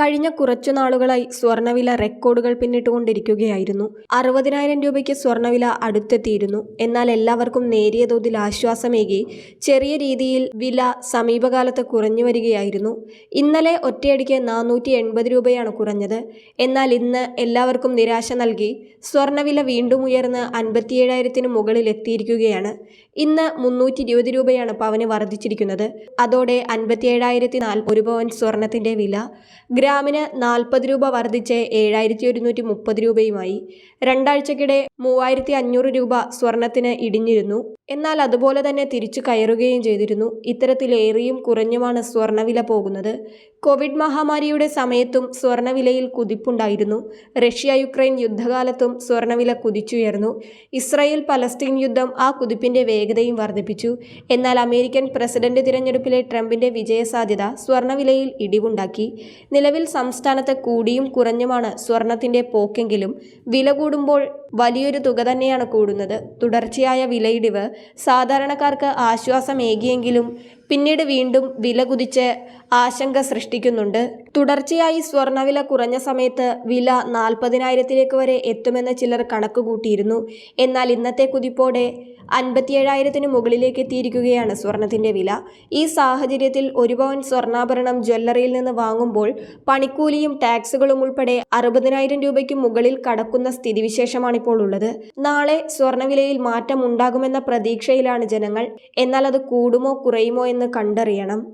കഴിഞ്ഞ കുറച്ചു നാളുകളായി സ്വർണവില റെക്കോർഡുകൾ പിന്നിട്ടുകൊണ്ടിരിക്കുകയായിരുന്നു. അറുപതിനായിരം രൂപയ്ക്ക് സ്വർണവില അടുത്തെത്തിയിരുന്നു. എന്നാൽ എല്ലാവർക്കും നേരിയ തോതിൽ ആശ്വാസമേകി ചെറിയ രീതിയിൽ വില സമീപകാലത്ത് കുറഞ്ഞു വരികയായിരുന്നു. ഇന്നലെ ഒറ്റയടിക്ക് നാനൂറ്റി എൺപത് രൂപയാണ് കുറഞ്ഞത്. എന്നാൽ ഇന്ന് എല്ലാവർക്കും നിരാശ നൽകി സ്വർണവില വീണ്ടും ഉയർന്ന് അൻപത്തിയേഴായിരത്തിന് മുകളിൽ എത്തിയിരിക്കുകയാണ്. ഇന്ന് മുന്നൂറ്റി ഇരുപത് രൂപയാണ് പവന് വർദ്ധിച്ചിരിക്കുന്നത്. അതോടെ അൻപത്തിയേഴായിരത്തി നാല് ഒരു പവൻ സ്വർണത്തിന്റെ വില. ഗ്രാമിന് നാൽപ്പത് രൂപ വർദ്ധിച്ച് ഏഴായിരത്തി ഒരുന്നൂറ്റി മുപ്പത് രൂപയുമായി. രണ്ടാഴ്ചക്കിടെ മൂവായിരത്തി അഞ്ഞൂറ് രൂപ സ്വർണത്തിന് ഇടിഞ്ഞിരുന്നു. എന്നാൽ അതുപോലെ തന്നെ തിരിച്ചു കയറുകയും ചെയ്തിരുന്നു. ഇത്തരത്തിലേറിയും കുറഞ്ഞുമാണ് സ്വർണവില പോകുന്നത്. കോവിഡ് മഹാമാരിയുടെ സമയത്തും സ്വർണവിലയിൽ കുതിപ്പുണ്ടായിരുന്നു. റഷ്യ യുക്രൈൻ യുദ്ധകാലത്തും സ്വർണവില കുതിച്ചുയർന്നു. ഇസ്രായേൽ പലസ്തീൻ യുദ്ധം ആ കുതിപ്പിന്റെ വേഗതയും വർദ്ധിപ്പിച്ചു. എന്നാൽ അമേരിക്കൻ പ്രസിഡന്റ് തിരഞ്ഞെടുപ്പിലെ ട്രംപിന്റെ വിജയസാധ്യത സ്വർണവിലയിൽ ഇടിവുണ്ടാക്കി. നിലവിൽ സംസ്ഥാനത്ത് കൂടിയും കുറഞ്ഞുമാണ് സ്വർണത്തിന്റെ പോക്കെങ്കിലും വില കൂടുമ്പോൾ വലിയൊരു തുക തന്നെയാണ് കൂടുന്നത്. തുടർച്ചയായ വിലയിടിവ് സാധാരണക്കാർക്ക് ആശ്വാസമേകിയെങ്കിലും പിന്നീട് വീണ്ടും വില കുതിച്ച് ആശങ്ക സൃഷ്ടിക്കുന്നുണ്ട്. തുടർച്ചയായി സ്വർണവില കുറഞ്ഞ സമയത്ത് വില നാൽപ്പതിനായിരത്തിലേക്ക് വരെ എത്തുമെന്ന് ചിലർ കണക്കുകൂട്ടിയിരുന്നു. എന്നാൽ ഇന്നത്തെ കുതിപ്പോടെ അൻപത്തിയേഴായിരത്തിന് മുകളിലേക്ക് എത്തിയിരിക്കുകയാണ് സ്വർണത്തിന്റെ വില. ഈ സാഹചര്യത്തിൽ ഒരു പവൻ സ്വർണാഭരണം ജ്വല്ലറിയിൽ നിന്ന് വാങ്ങുമ്പോൾ പണിക്കൂലിയും ടാക്സുകളും ഉൾപ്പെടെ അറുപതിനായിരം രൂപയ്ക്ക് മുകളിൽ കടക്കുന്ന സ്ഥിതിവിശേഷമാണിപ്പോൾ ഉള്ളത്. നാളെ സ്വർണവിലയിൽ മാറ്റം ഉണ്ടാകുമെന്ന പ്രതീക്ഷയിലാണ് ജനങ്ങൾ. എന്നാൽ അത് കൂടുമോ കുറയുമോ എന്ന് കണ്ടറിയണം.